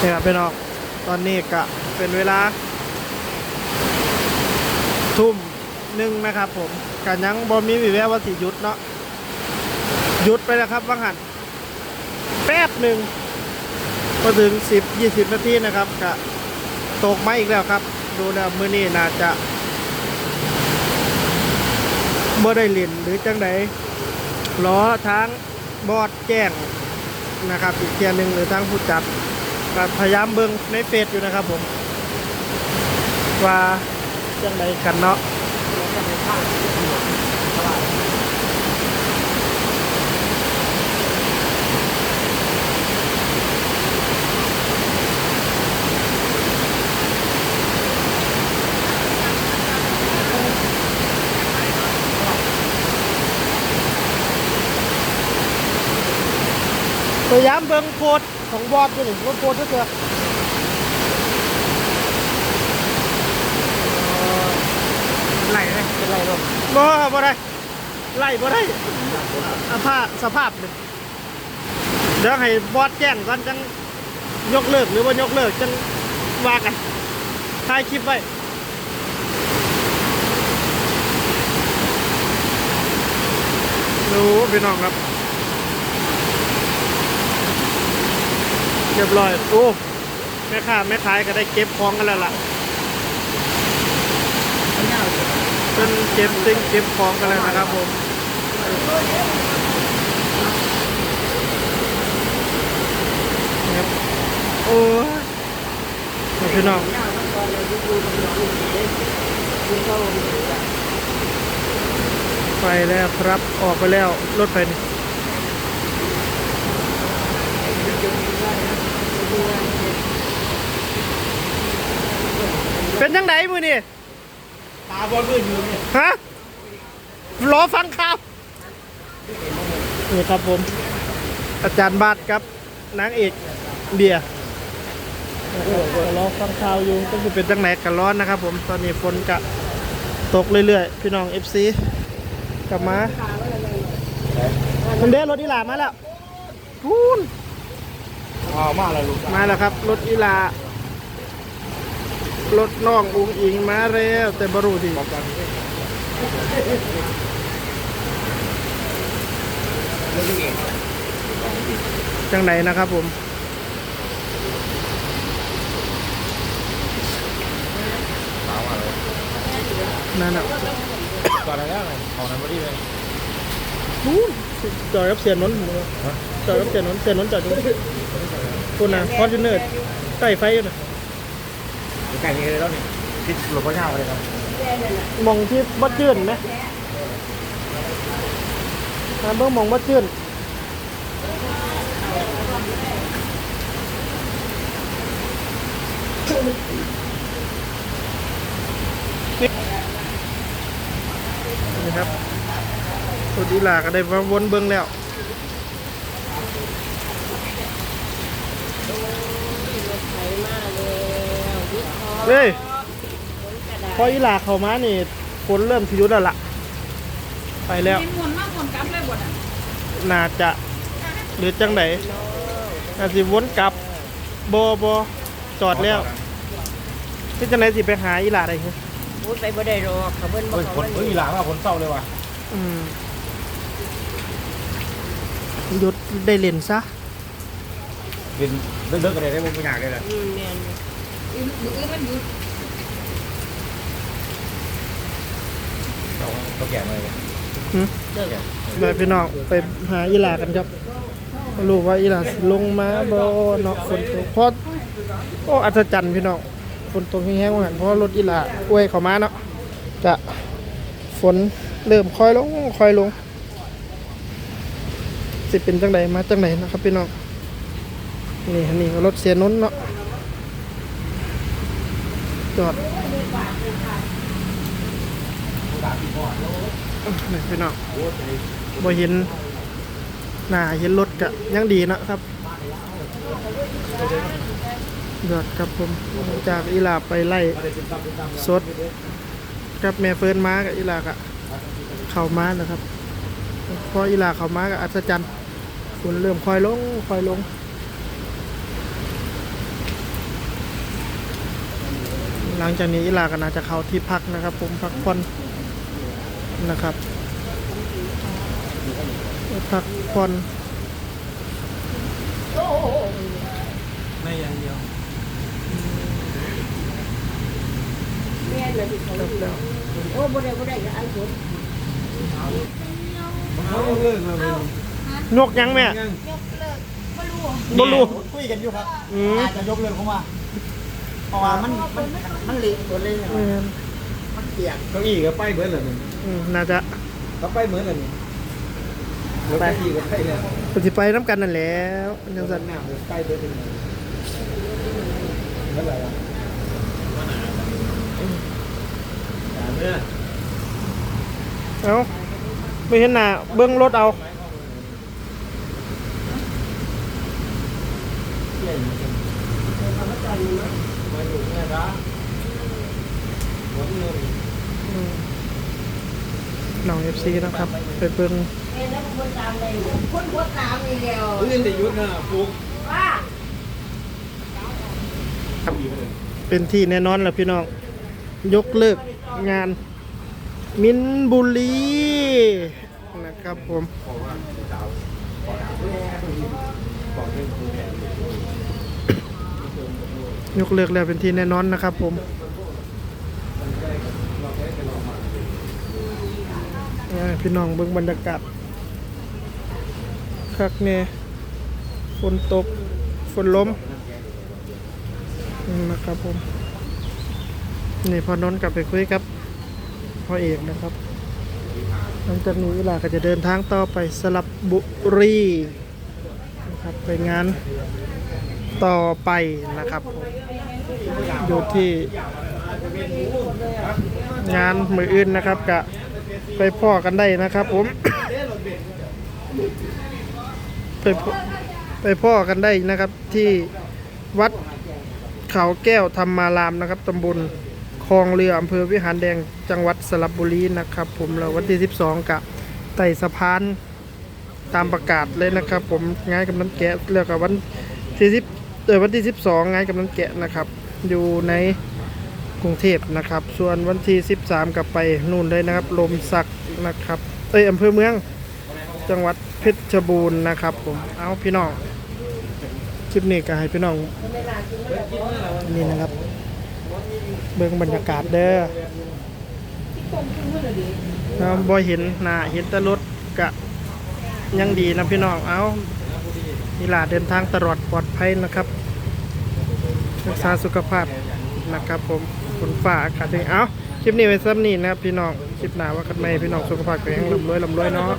นี่ครับพี่น้องตอนนี้ก็เป็นเวลา ทุ่มหนึ่งนะครับผมกันยังบอมีวิแววว่าสิยุดเนาะหยุดไปแล้วครับว่างหันแป๊บหนึ่งก็ถึง 10 20 นาทีนะครับก็ตกมาอีกแล้วครับ ดูแล้วมือนี้น่าจะบ่ได้เล่นหรือจังใดล้อทั้งบอดแจ้งนะครับ อีกเทียหนึ่งหรือทั้งผู้จัด ก็พยายามเบิ่งในเฟซอยู่นะครับผม ว่าจังใดกันเนาะพยายามเบิ่งโพ สต์ของบอสอยู่นี่ว่าโพสต์เถอะไหลเลยเป็นไรลงบ่บ่ได้ไล่บ่ได้สภาพสภาพนี่เดี๋ยวให้บอสแจ้งก่อนจังยกเลิกหรือว่ายกเลิกจังว่ากันถ่ายคลิปไว้ดูพี่น้องครับ เรียบร้อยโอ้แม่ค้าแม่ขายก็ได้เก็บของกันแล้วล่ะเป็นเก็บซิงเก็บของกันแล้วนะครับผมครับโอ้ยพี่น้องไปแล้วครับออกไปแล้วรถไฟนี่ เป็นยังไงมือนี่ตาบอลมืดอยู่เนี่ยฮะรอฟังข่าวนี่ครับผม อาจารย์บาทครับนางเอกเบียร์รอฟังข่าวอยู่ต้องเป็นจังไหนกันร้อนนะครับ ผมตอนนี้ฝนกะตกเรื่อยๆ พี่น้อง FC กลับมามันเด้รถอีหลามาแล้วพูนอ๋อมาแล้วลูกมาแล้วครับ รถอีหลา รถน้องอุงอิงมาแล้วแต่บรูดีบอกกันไม่ได้เองจังไหนนะครับผมสาวมาเลยนั่นอะก่อนอะไรแล้วของนั้นไม่ได้เลยพูนจอดรับเสียนนท์จอดรับเสียนนท์เสียนนท์จอดตรงคุณนะฟอร์จูเนอร์ใต้ไฟอยู่นะ ใกล้นี้เลยแล้วนี่คิดหลบพ่อเช่าเลยครับมองที่บัดจื้นไหมทางเบื้องมองบัดจื้นนี่ครับตัวดีลาก็ได้มาวนเบิ้งแล้ว เฮ้ยพออีหลาเข้ามานี่ฝนเริ่มพิยุทธ์แล้วล่ะ ไปแล้วมีมวนมากมวนกลับเลยบดอะน่าจะหรือจังไดน่าสิวนกลับบอบอจอดแล้วที่จังไดสิไปหาอีหลาได้เหรอพูดไปบ่ได้หรอกเขาเบิ่นบ่เฮ้ยเขาฝนเฮ้ยหลาว่าฝนเศร้าเลยว่ะอืมหยุดได้เล่นซะ เป็นเลิกๆกันเลยได้ไม่อยากเลยเลยอืมแม่น อยู่มืออื่นมันหยุดเขาแก่มาเลยหืมเลิกไปพี่น้องไปหาอีหลากันครับรู้ว่าอีหลาสิลงมาบ่เนาะฝนตกเพราะโอ้อัศจรรย์พี่น้องฝนตกแห้งๆว่างั้นเพราะรถอีหลาอวยเข้ามาเนาะจะฝนเริ่มคอยลงคอยลง สิเป็นจังใดมาจังใดนะครับพี่น้องนี่อันนี่รถเสียนนท์เนาะ จอดนี่พี่น้องบ่เห็นหน้าเห็นรถกะยังดีนะครับยอดครับผมจากอีลาไปไล่สดกับแม่เฟิร์นมากับอีลากะเข้ามานะครับพออีลาเข้ามาก็อัศจรรย์ฝนเริ่มคอยลงคอยลง หลังจากนี้อีหลาก็น่าจะเข้าที่พักนะครับ ผมพักผ่อนนะครับพักผ่อนไม่ยังเดียวแม่เลยที่เขาโอ้บ่ได้บ่ได้ก็อันสุดเขาเลิกแล้วเลยยกยังแม่ยกเลิกบ่รู้บ่รู้คุยกันอยู่ครับอืมอาจจะยกเลิกเข้ามา เพราะว่ามันมันมันเละหมดเลยเนี่ยเออมันเปียกเก้าอี้ก็ไปเหมือนเลยนี่อืมน่าจะ ก็ไปเหมือนเลยนี่แล้วเก้าอี้ก็ไปเลยปฏิไปน้ำกันนั่นแหล้วจังสันหน้าเลยไปเลยเป็นเมื่อไหร่ล่ะเมื่อเอาไม่เห็นหน้าเบิ้งรถเอามาอยู่เนี่ ยนะหมดเงินอืมน้องเอฟซีนะครับ ไปเบิ้งแม่แล้วคนตามเลยคนคนตามอีกแล้วเรื่องแต่ยุทธนะฟุกว่าเป็นที่แน่นอนแล้วพี่น้อง ยกเลิกงาน มินบุรีนะครับผม ยกเลิกแล้วเป็นที่แน่นอนนะครับผมพี่น้องเบิ่งบรรยากาศคักแน่ฝนตกฝนล้มนะครับผมนี่พอนนกลับไปคุยกับพ่อเอกนะครับ หลังจากนี้เวลาก็จะเดินทางต่อไปสลับบุรีนะครับไปงาน ต่อไปนะครับผมอยู่ที่งานมืออื่นนะครับกะไปพ่อกันได้นะครับ ผม ไปพ่อไปพ่อกันได้นะครับ ที่วัดเขาแก้วธรรมารามนะครับตำบลคลองเรืออำเภอวิหารแดงจังหวัดสระบุรีนะครับ ผมแล้ววันที่ 12กะไต่สะพานตามประกาศเลยนะครับ ผมงานกำนันแกะแล้วกับวันที่10 เออวันที่ 12 งานกำนันแกะนะครับ อยู่ในกรุงเทพนะครับ ส่วนวันที่ 13 กลับไปนู่นเลยนะครับ ลมสักนะครับเอ้ยอำเภอเมืองจังหวัดเพชรบูรณ์นะครับ ผมเอาพี่น้องคลิปนี้ก็ให้พี่น้องนี่นะครับ เบิ่งบรรยากาศเด้อนะบ่เห็นหน้าเห็นแต่รถกะยังดีนะพี่น้องเอานี่ล่ะเดินทางตลอดปลอดภัยนะครับ รักษาสุขภาพนะครับผมฝนฝ่าอากาศดีเอาคลิปนี้ไว้ซ้ำนี่นะครับพี่น้อง คลิปหน้าว่ากันใหม่พี่น้องสุขภาพแข็งแรงลำรวยลำรวยเนาะ